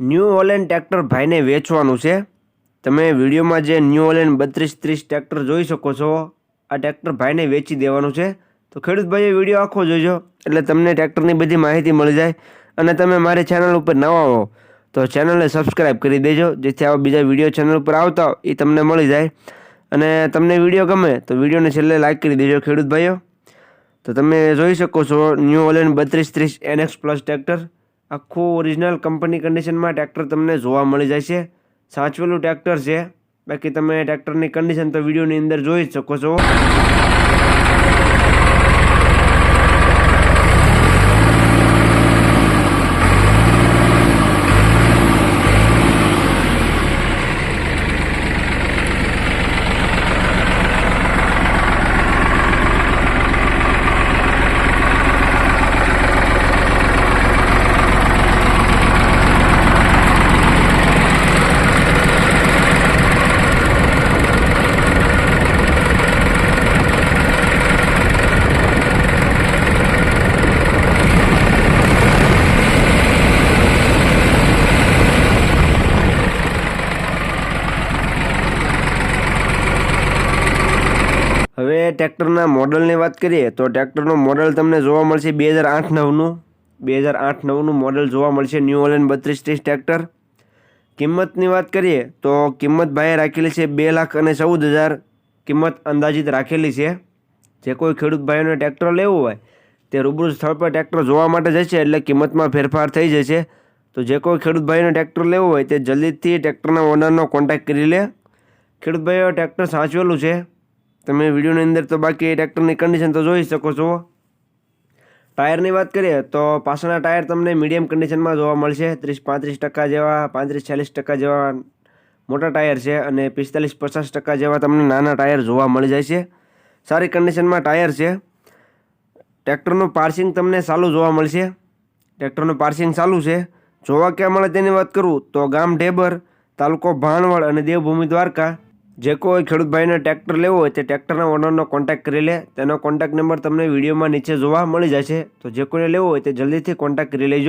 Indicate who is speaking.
Speaker 1: New ઓલેન tractor ભાઈને વેચવાનું છે. તમે વિડીયોમાં જે ન્યૂ ઓલેન બત્રીસ ત્રીસ ટ્રેક્ટર જોઈ શકો છો. આ ટ્રેક્ટર ભાઈને વેચી દેવાનું છે. તો ખેડૂત ભાઈએ વીડિયો આખો જોજો, એટલે તમને ટ્રેક્ટરની બધી માહિતી મળી જાય. અને તમે મારી ચેનલ ઉપર નવા હો, તો ચેનલને સબસ્ક્રાઈબ કરી દેજો, જેથી આવા બીજા વીડિયો ચેનલ ઉપર આવતા હોય એ તમને મળી જાય. અને તમને વીડિયો ગમે, તો વિડીયોને છેલ્લે લાઈક કરી દેજો ખેડૂત ભાઈઓ તો તમે જોઈ શકો છો ન્યૂ ઓલેન બત્રીસ ત્રીસ એનએક્સ પ્લસ ટ્રેક્ટર. આખું ઓરિજિનલ કંપની કન્ડિશનમાં ટ્રેક્ટર તમને જોવા મળી જાય છે સાચવેલું ટ્રેક્ટર છે. બાકી તમે ટ્રેક્ટરની કન્ડિશન તો વિડીયોની અંદર જોઈ જ શકો છો. હવે ટ્રેક્ટરના મોડલની વાત કરીએ તો ટ્રેક્ટરનું મોડલ તમને જોવા મળશે બે હજાર આઠ નવનું. બે હજાર આઠ નવનું મોડલ જોવા મળશે ન્યૂ ઓલેન બત્રીસ ત્રીસ ટ્રેક્ટર. કિંમતની વાત કરીએ તો કિંમત ભાઈએ રાખેલી છે બે લાખ અને ચૌદ હજાર. કિંમત અંદાજિત રાખેલી છે. જે કોઈ ખેડૂત ભાઈઓને ટ્રેક્ટર લેવું હોય, તે રૂબરૂ સ્થળ પર ટ્રેક્ટર જોવા માટે જશે એટલે કિંમતમાં ફેરફાર થઈ જશે. તો જે કોઈ ખેડૂત ભાઈને ટ્રેક્ટર લેવું હોય, તે જલ્દીથી ટ્રેક્ટરના ઓનરનો કોન્ટેક્ટ કરી લે. ખેડૂત ભાઈઓ, ટ્રેક્ટર સાચવેલું છે. તમે વિડીયોની અંદર તો બાકી ટ્રેક્ટરની કન્ડિશન તો જોઈ શકો છો. ટાયરની વાત કરીએ તો પાછળના ટાયર તમને મીડિયમ કન્ડિશનમાં જોવા મળશે. ત્રીસ પાંત્રીસ ટકા જેવા, પાંત્રીસ ચાલીસ ટકા જેવા મોટા ટાયર છે અને પિસ્તાલીસ પચાસ ટકા જેવા તમને નાના ટાયર જોવા મળી જાય છે. સારી કન્ડિશનમાં ટાયર છે. ટ્રેક્ટરનું પાર્સિંગ તમને સારું જોવા મળશે. ટ્રેક્ટરનું પાર્સિંગ સારું છે. જોવા ક્યાં મળે તેની વાત કરું તો ગામ ઢેબર, તાલુકો ભાણવડ અને દેવભૂમિ દ્વારકા. જે કોઈ ખેડૂત ભાઈને ટ્રેક્ટર લેવો હોય તે ટ્રેક્ટરના ઓનરનો કોન્ટેક્ટ કરી લે. તેનો કોન્ટેક્ટ નંબર તમને વિડીયોમાં નીચે જોવા મળી જશે. તો જે કોઈને લેવો હોય તે જલ્દીથી કોન્ટેક્ટ કરી લેજો.